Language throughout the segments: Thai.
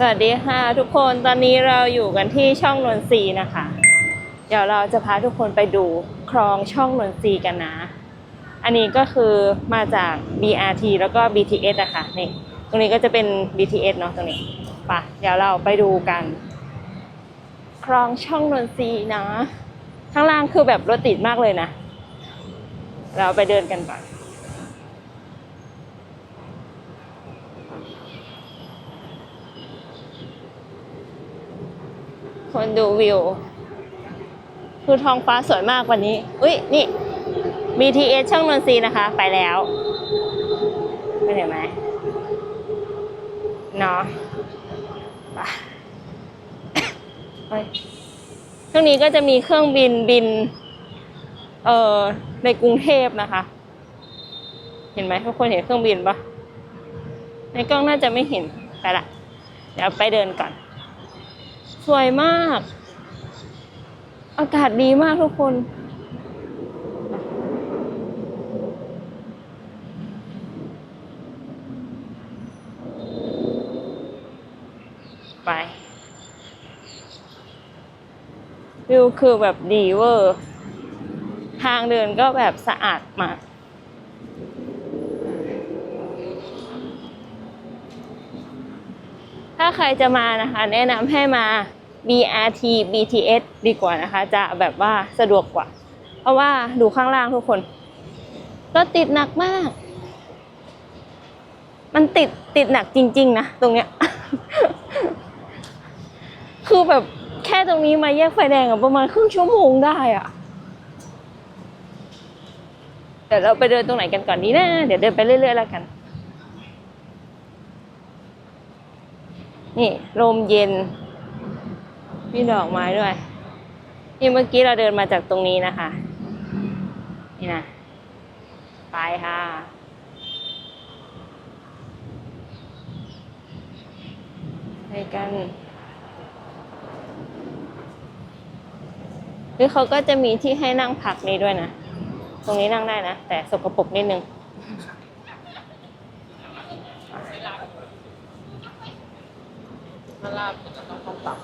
สวัสดีค่ะทุกคนตอนนี้เราอยู่กันที่ช่องนนทรีนะคะ เดี๋ยวเราจะพาทุกคนไปดูคลองช่องนนทรีกันนะ อันนี้ก็คือมาจาก BRT แล้วก็ BTS อะค่ะนี่ตรงนี้ก็จะเป็น BTS เนาะตรงนี้ไปะเดี๋ยวเราไปดูกัน คลองช่องนนทรีนะ ข้างล่างคือแบบรถติดมากเลยนะ เราไปเดินกันก่อน คนดูวิว คือท้องฟ้าสวยมากวันนี้ อุ้ยนี่ BTS ช่องนนทรีนะคะ ไปแล้วไม่เห็นไหมเนาะไปเฮ้ยช่วงนี้ก็จะมีเครื่องบินบิน เอ่อในกรุงเทพนะคะ เห็นไหมทุกคนเห็นเครื่องบินปะในกล้องน่าจะไม่เห็นไปละ เดี๋ยวไปเดินก่อน สวยมาก อากาศดีมากทุกคน ไป วิวคือแบบดีเวอร์ ทางเดินก็แบบสะอาดมากถ้าใครจะมานะคะ แนะนำให้มา BRT BTS ดีกว่านะคะ จะแบบว่าสะดวกกว่า เพราะว่าดูข้างล่างทุกคนรถติดหนักมาก มันติดติดหนักจริง ๆ นะ ตรงเนี้ย คือแบบแค่ตรงนี้มาแยกไฟแดงอะประมาณครึ่งชั่วโมงได้อะเดี๋ยวเราไปเดินตรงไหนกันก่อนดีนะ เดี๋ยวเดินไปเรื่อย ๆ แล้วกัน นี่ลมเย็น มีดอกไม้ด้วย นี่เมื่อกี้เราเดินมาจากตรงนี้นะคะ นี่นะไปค่ะไปกันหรือเขาก็จะมีที่ให้นั่งพักนี้ด้วยนะ ตรงนี้นั่งได้นะ แต่สกปรกนิดนึงมาลาบจะต้องต้องตับ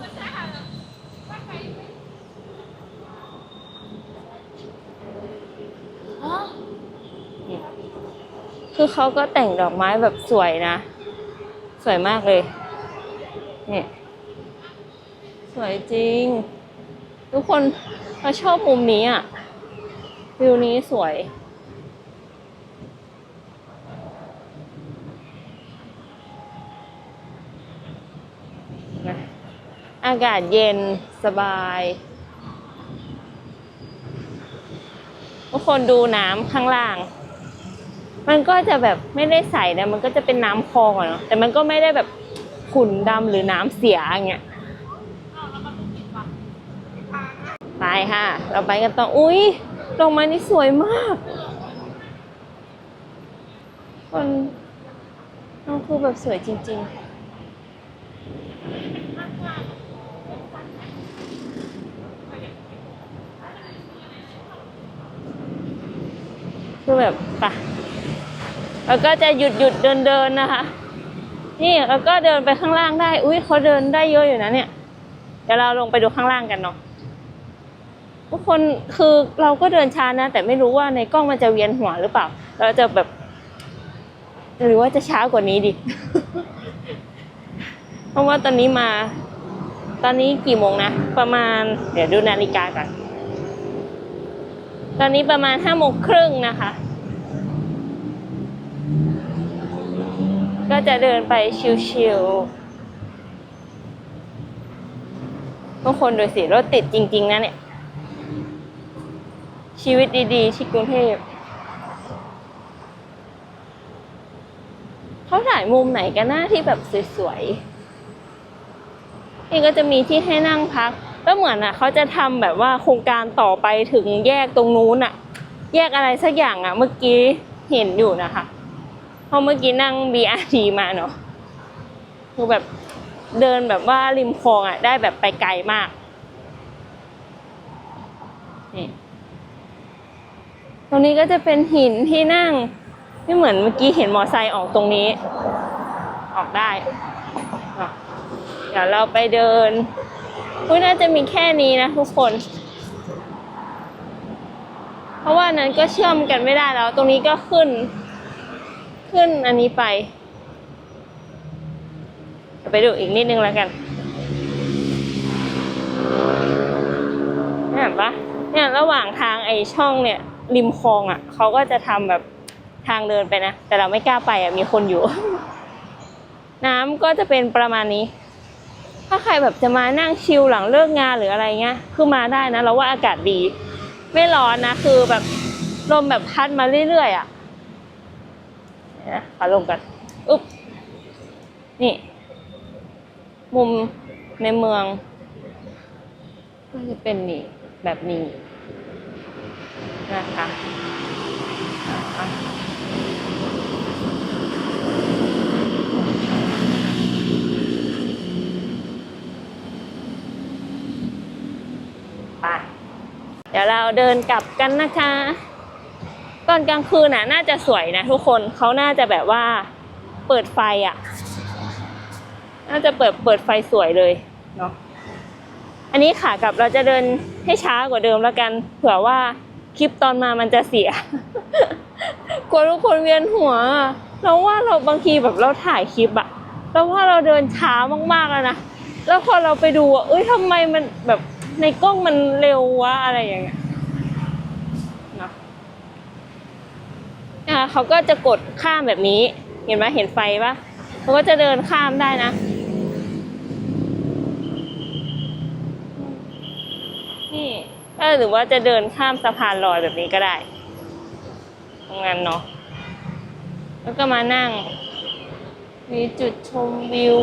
คือเขาก็แต่งดอกไม้แบบสวยนะ สวยมากเลยนี่สวยจริง ทุกคนเราชอบมุมนี้อะ วิวนี้สวย นะอากาศเย็นสบายทุกคนดูน้ำข้างล่าง มันก็จะแบบไม่ได้ใสนะ มันก็จะเป็นน้ำคลองอะเนาะ แต่มันก็ไม่ได้แบบขุ่นดำหรือน้ำเสียอย่างเงี้ยไปค่ะ เราไปกันต่อ อุ้ยดอกไม้นี่สวยมาก คนน้องคือแบบสวยจริง ๆ คือแบบไปะแล้วก็จะหยุดหยุดเดินเดินนะคะ นี่แล้วก็เดินไปข้างล่างได้ อุ้ยเขาเดินได้เยอะอยู่นะเนี่ย เดี๋ยวเราลงไปดูข้างล่างกันเนาะทุกคนคือเราก็เดินช้านะ แต่ไม่รู้ว่าในกล้องมันจะเวียนหัวหรือเปล่า เราจะแบบ หรือว่าจะช้ากว่านี้ดิ เพราะว่าตอนนี้มา ตอนนี้กี่โมงนะ ประมาณ เดี๋ยวดูนาฬิกาก่อน ตอนนี้ประมาณห้าโมงครึ่งนะคะ ก็จะเดินไปชิวๆทุกคนดูสิรถติดจริง ๆ นะเนี่ย ชีวิตดีๆ ที่กรุงเทพเขาถ่ายมุมไหนกันหน้าที่แบบสวยๆนี่ก็จะมีที่ให้นั่งพัก แล้วเหมือนอะเขาจะทำแบบว่าโครงการต่อไปถึงแยกตรงนู้นอะ แยกอะไรสักอย่างอะ เมื่อกี้เห็นอยู่นะคะเพราะเมื่อกี้นั่ง BRT มาเนาะคือแบบเดินแบบว่าริมคลองอะ ได้แบบไปไกลมากนี่ตรงนี้ก็จะเป็นหินที่นั่งไม่เหมือนเมื่อกี้เห็นมอไซค์ออกตรงนี้ ออกได้ เดี๋ยวเราไปเดิน อุ้ยน่าจะมีแค่นี้นะทุกคน เพราะว่านั้นก็เชื่อมกันไม่ได้แล้ว ตรงนี้ก็ขึ้น ขึ้นอันนี้ไป ไปดูอีกนิดนึงแล้วกันเห็นปะเนี่ยระหว่างทางไอช่องเนี่ย ริมคลองอะเขาก็จะทำแบบทางเดินไปนะ แต่เราไม่กล้าไปอะมีคนอยู่ น้ำก็จะเป็นประมาณนี้ ถ้าใครแบบจะมานั่งชิลหลังเลิกงานหรืออะไรเงี้ย คือมาได้นะ เราว่าอากาศดี ไม่ร้อนนะ คือแบบลมแบบพัดมาเรื่อยๆอะเดี๋ยวนะขอลงกันอุ๊บ นี่ มุมในเมือง ก็จะเป็นนี่แบบนี้นะคะอะไป เดี๋ยวเราเดินกลับกันนะคะ ตอนกลางคืนน่ะ น่าจะสวยนะทุกคนเขาน่าจะแบบว่า เปิดไฟอะ น่าจะเปิดเปิดไฟสวยเลยเนาะอันนี้ค่ะกลับเราจะเดินให้ช้ากว่าเดิมแล้วกัน เผื่อว่าคลิปตอนมามันจะเสีย กลัวทุกคนเวียนหัว เราว่าเราบางทีแบบเราถ่ายคลิปอะเราว่าเราเดินช้ามากๆแล้วนะ แล้วพอเราไปดูอะเอ้ยทำไมมันแบบ ในกล้องมันเร็ววะอะไรอย่างเงี้ยเนาะนะคะเขาก็จะกดข้ามแบบนี้ เห็นไหมเห็นไฟปะเขาก็จะเดินข้ามได้นะนี่หรือว่าจะเดินข้ามสะพานลอยแบบนี้ก็ได้ตรงนั้นเนาะแล้วก็มานั่ง มีจุดชมวิว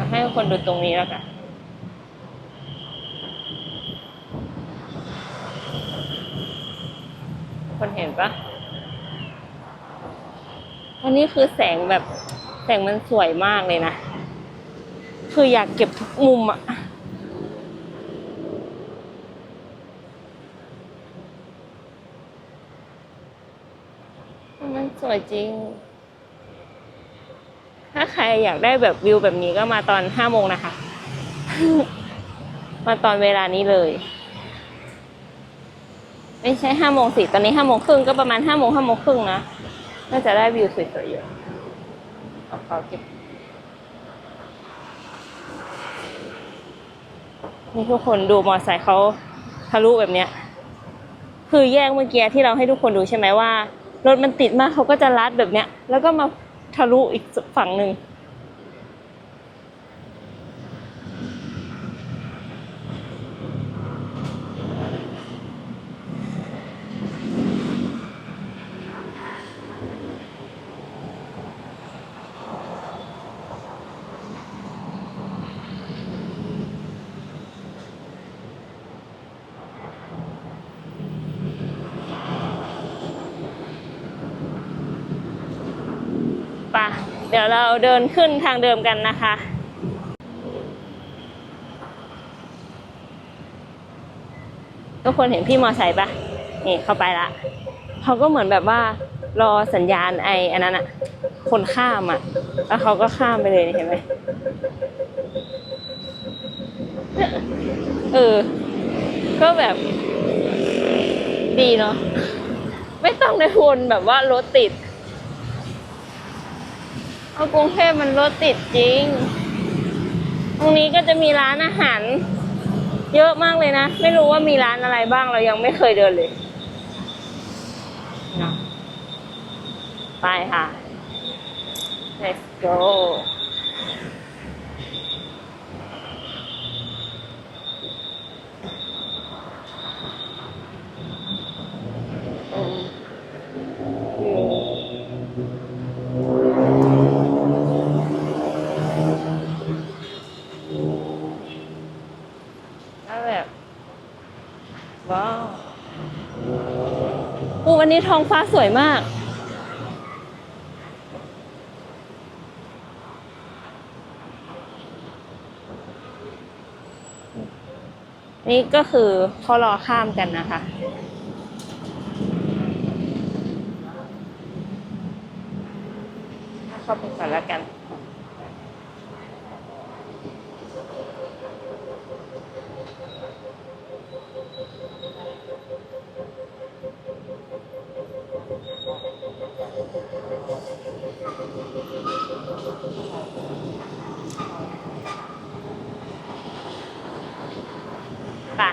มาให้คนดูตรงนี้แล้วกันคนเห็นปะอันนี้คือแสงแบบแสงมันสวยมากเลยนะ คืออยากเก็บทุกมุมอะมันสวยจริง ถ้าใครอยากได้แบบวิวแบบนี้ก็มาตอนห้าโมงนะคะ มาตอนเวลานี้เลย ไม่ใช่ห้าโมงสิตอนนี้ห้าโมงครึ่งก็ประมาณห้าโมงห้าโมงครึ่งนะน่าจะได้วิวสวยๆเยอะเอาเขาเก็บนี่ทุกคนดูมอเตอร์ไซค์เขาทะลุแบบเนี้ย คือแยกเมื่อกี้ที่เราให้ทุกคนดูใช่ไหมว่า รถมันติดมากเขาก็จะลัดแบบเนี้ย แล้วก็มา ทะลุอีกฝั่งหนึ่ง ปะเดี๋ยวเราเดินขึ้นทางเดิมกันนะคะทุกคนเห็นพี่มอไซค์ปะนี่เข้าไปละเขาก็เหมือนแบบว่ารอสัญญาณไออันนั้นอะคนข้ามอะแล้วเขาก็ข้ามไปเลยเห็นไหมเออ ก็แบบดีเนาะไม่ต้องในวนแบบว่ารถติด เอากรุงเทพมันรถติดจริง ตรงนี้ก็จะมีร้านอาหาร เยอะมากเลยนะ ไม่รู้ว่ามีร้านอะไรบ้างเรายังไม่เคยเดินเลยเนอะไปค่ะ let's go ี้ท้องฟ้าสวยมาก นี่ก็คือเขารอข้ามกันนะคะเข้าไปก่อนแล้วกัน ปอะ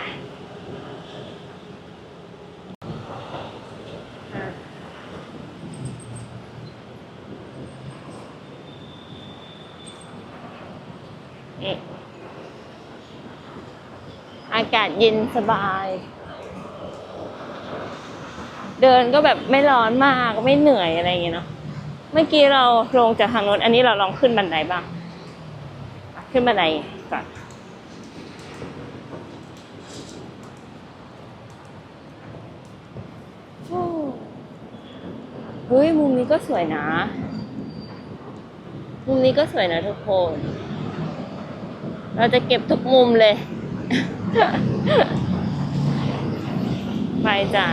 นี่อากาศเย็นสบาย เดินก็แบบไม่ร้อนมากไม่เหนื่อยอะไรอย่างเงี้ยเนาะเมื่อกี้เราลงจากทางโน้นอันนี้เราลองขึ้นบันไดบ้าง ขึ้นบันไดก่อน โอ้ เฮ้ยมุมนี้ก็สวยนะ มุมนี้ก็สวยนะทุกคน เราจะเก็บทุกมุมเลย ไปจ้ะ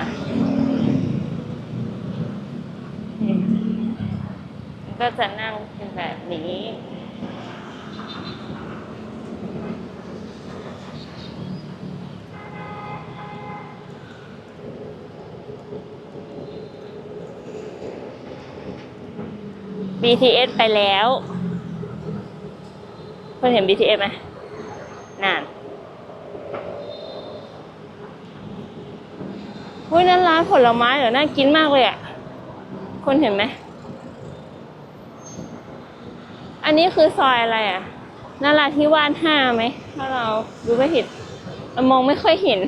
ก็จะนั่งเป็นแบบนี้ BTS ไปแล้วเพื่อนเห็น BTS ไหมนานอุ้ยนั่นร้านผลไม้เหรอน่ากินมากเลยอะคนเห็นไหม อันนี้คือซอยอะไรอะนาราธิวาสห้าไหม ถ้าเราดูไม่ผิดมองไม่ค่อยเห็น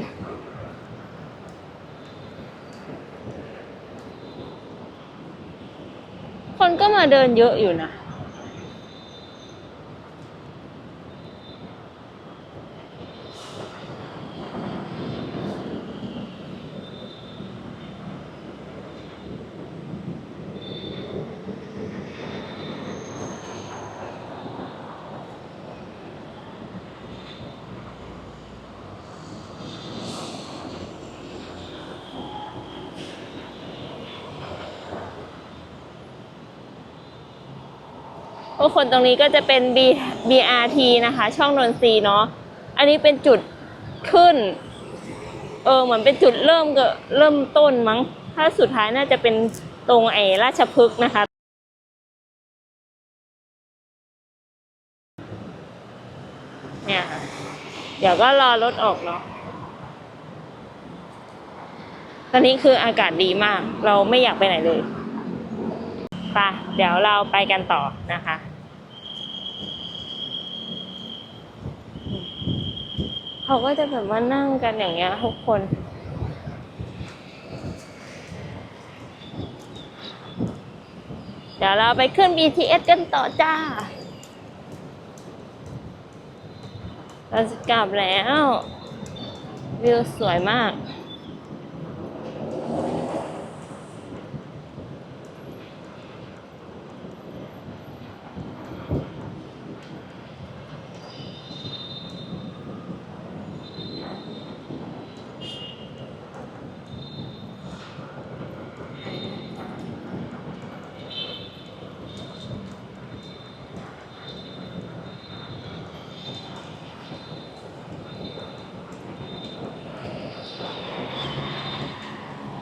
คนก็มา เดินเยอะอยู่นะ กคนตรงนี้ก็จะเป็น B BRT นะคะ ช่องนนทรีเนาะอันนี้เป็นจุดขึ้น เออเหมือนเป็นจุดเริ่มก็เริ่มต้นมั้ง ถ้าสุดท้ายน่าจะเป็นตรงไอ้ราชพฤกษ์นะคะ เนี่ยค่ะเดี๋ยวก็รอรถออกเนาะตอนนี้คืออากาศดีมาก เราไม่อยากไปไหนเลยไปเดี๋ยวเราไปกันต่อนะคะ เขาก็จะแบบว่านั่งกันอย่างเงี้ยทุกคน เดี๋ยวเราไปขึ้น BTS กันต่อจ้า เราจะกลับแล้ว วิวสวยมาก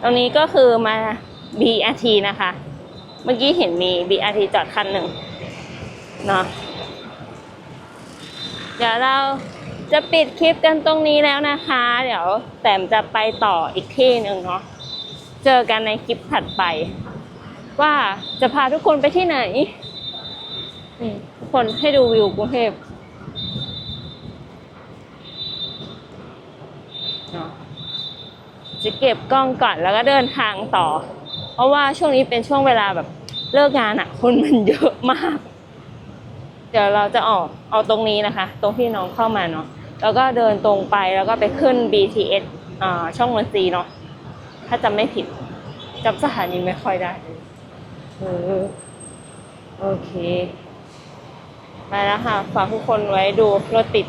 ตรงนี้ก็คือมา BRT นะคะ เมื่อกี้เห็นมี BRT จอดคันหนึ่งเนาะเดี๋ยวเราจะปิดคลิปกันตรงนี้แล้วนะคะ เดี๋ยวแต้มจะไปต่ออีกที่หนึ่งเนาะเจอกันในคลิปถัดไป ว่าจะพาทุกคนไปที่ไหน นี่ทุกคนให้ดูวิวกรุงเทพเนาะ จะเก็บกล้องก่อนแล้วก็เดินทางต่อ เพราะว่าช่วงนี้เป็นช่วงเวลาแบบเลิกงานอะคนมันเยอะมาก เดี๋ยวเราจะออกเอาตรงนี้นะคะ ตรงที่น้องเข้ามาเนาะแล้วก็เดินตรงไปแล้วก็ไปขึ้น BTS อ่าช่องนนทรีเนาะถ้าจำไม่ผิดจำสถานีไม่ค่อยได้เออโอเค ไปแล้วค่ะ ฝากทุกคนไว้ดูรถติด